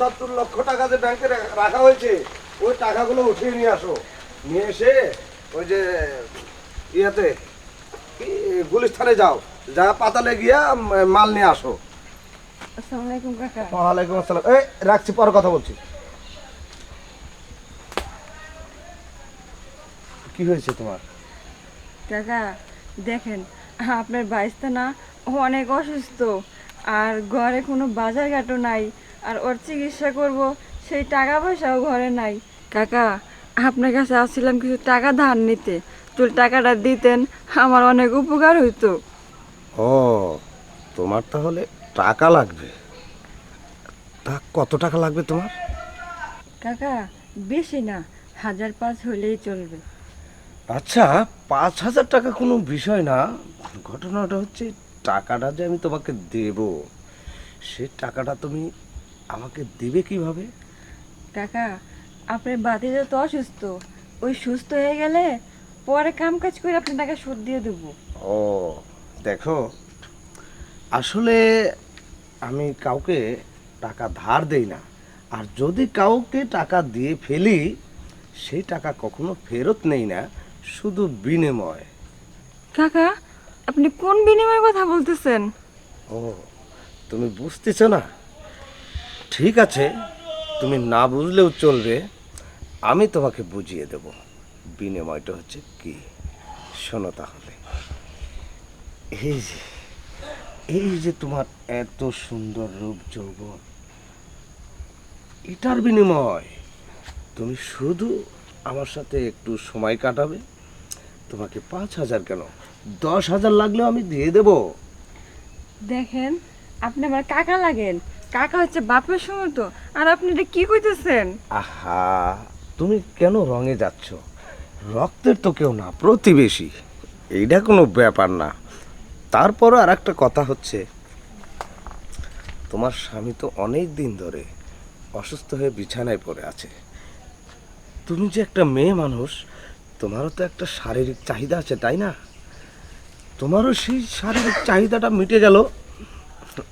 পঁচাত্তর লক্ষ টাকা যে ব্যাংকে রাখা হয়েছে ওই টাকাগুলো উঠিয়ে নিয়ে আসো। নিয়ে এসে ওই যে ইয়েতে কি, গুলিস্তানে যাও। যা পাতালে গিয়া মাল নিয়ে আসো। ওয়ালাইকুম আসসালাম। এই রাখছি পরে কথা বলছি। কি হয়েছে তোমার? কাকা দেখেন আপনার বাইসটা না অনেক অসুস্থ আর ঘরে কোনো বাজার ঘাটও নাই। আর ওর চিকিৎসা করব সেই টাকা পয়সাও ঘরে নাই। কাকা আপনার কাছে আসছিলাম কিছু টাকা ধার নিতে। যদি টাকাটা দিতেন আমার অনেক উপকার হইতো। ও তোমার তাহলে টাকা লাগবে। তা কত টাকা লাগবে তোমার? কাকা বেশি না হাজার পাঁচ হলেই চলবে। আচ্ছা পাঁচ হাজার টাকা কোনো বিষয় না। ঘটনাটা হচ্ছে টাকাটা যে আমি তোমাকে দেব সে টাকাটা তুমি আমাকে দেবে কীভাবে? কাকা আপনার বাতিজা তো অসুস্থ। ওই সুস্থ হয়ে গেলে পরে কাম কাজ করে আপনার টাকা শোধ দিয়ে দেবো। ও দেখো আসলে আমি কাউকে টাকা ধার দেই না। আর যদি কাউকে টাকা দিয়ে ফেলি সেই টাকা কখনো ফেরত নেই না শুধু বিনিময়। কাকা আপনি কোন বিনিময়ের কথা বলতেছেন? ও তুমি বুঝতেছ না? ঠিক আছে, তুমি না বুঝলেও চলবে, আমি তোমাকে বুঝিয়ে দেব। বিনিময়টা হচ্ছে কি? শোনো তাহলে। এই যে এই যে তোমার এত সুন্দর রূপ যৌবন, এটার বিনিময়। তুমি শুধু আমার সাথে একটু সময় কাটাবে। তোমাকে পাঁচ হাজার কেন? দশ হাজার লাগলেও আমি দিয়ে দেবো। দেখেন, আপনি আমার কাকা লাগেন। কাকা হচ্ছে বাপের সময় তো, আর আপনি এটা কি কইতেছেন? আহা, তুমি কেন রঙে যাচ্ছ? রক্তের তো কেউ না, প্রতিবেশী। এইটা কোনো ব্যাপার না। তারপরও আর একটা কথা হচ্ছে, তোমার স্বামী তো অনেক দিন ধরে অসুস্থ হয়ে বিছানায় পড়ে আছে। তুমি যে একটা মেয়ে মানুষ, তোমারও তো একটা শারীরিক চাহিদা আছে, তাই না? তোমারও সেই শারীরিক চাহিদাটা মিটে গেল,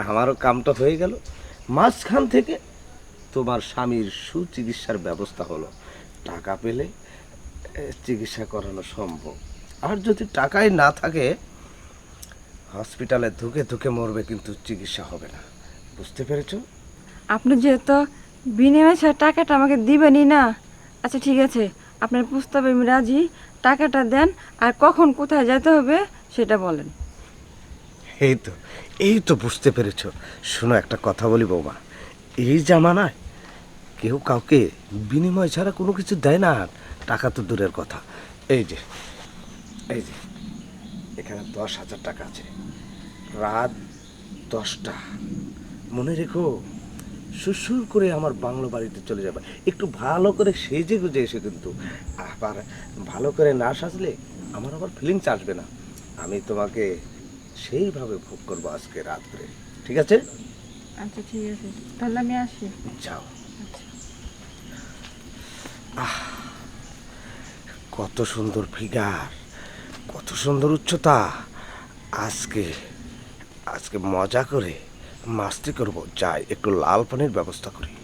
আমারও কামটা হয়ে গেল। মাঝখান থেকে তোমার স্বামীর সুচিকিৎসার ব্যবস্থা হলো। টাকা পেলে চিকিৎসা করানো সম্ভব। আর যদি টাকাই না থাকে, হসপিটালে ধুকে ধুকে মরবে কিন্তু চিকিৎসা হবে না। বুঝতে পেরেছ? আপনি যেহেতু বিনিময় টাকাটা আমাকে দিবেনই না। আচ্ছা ঠিক আছে। আপনার প্রস্তাবে আমি রাজি। টাকাটা দেন, আর কখন কোথায় যেতে হবে সেটা বলেন। এই তো এই তো বুঝতে পেরেছ। শোনো, একটা কথা বলি বৌমা। এই জামানায় কেউ কাউকে বিনিময় ছাড়া কোনো কিছু দেয় না টাকা তো দূরের কথা। এই যে এই যে, এখানে দশ হাজার টাকা আছে। রাত দশটা। মনে রেখো সুসুর করে আমার বাংলো বাড়িতে চলে যাবে। একটু ভালো করে সেজে গুজে এসে কিন্তু। আবার ভালো করে না সাজলে আমার আবার ফিলিংস আসবে না। আমি তোমাকে সেইভাবে ভোগ করব আজকে রাত্রে। ঠিক আছে? আচ্ছা ঠিক আছে। তাহলে আমি আসি। যাও। আহ কত সুন্দর ফিগার কত সুন্দর উচ্চতা। আজকে আজকে মজা করে মাস্তি করব। যাই একটু লাল পানির ব্যবস্থা করি।